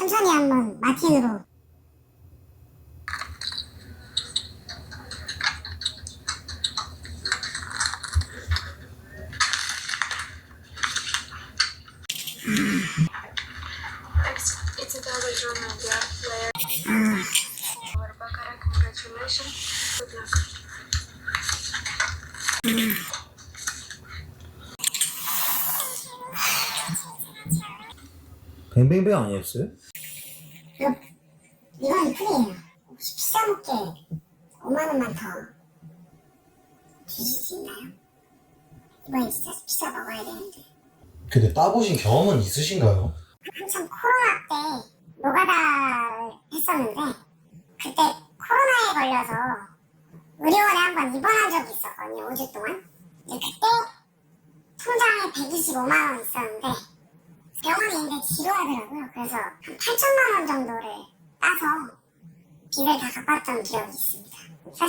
천천히 한번 마틴으로 luck. 뱅뱅뱅 아니었어요? 이거 이건 풀이에요 혹시 비싸 먹게 5만 원만 더 주실 수 있나요? 이번엔 진짜 비싸 먹어야 되는데 근데 따보신 경험은 있으신가요? 한참 코로나 때 노가다를 했었는데 그때 코로나에 걸려서 의료원에 한 번 입원한 적이 있었거든요 5주 동안 근데 그때 통장에 125만 원 있었는데 지루하더라고요. 그래서 한 8천만 원 정도를 따서 빚을 다 갚았던 기억이 있습니다. 사실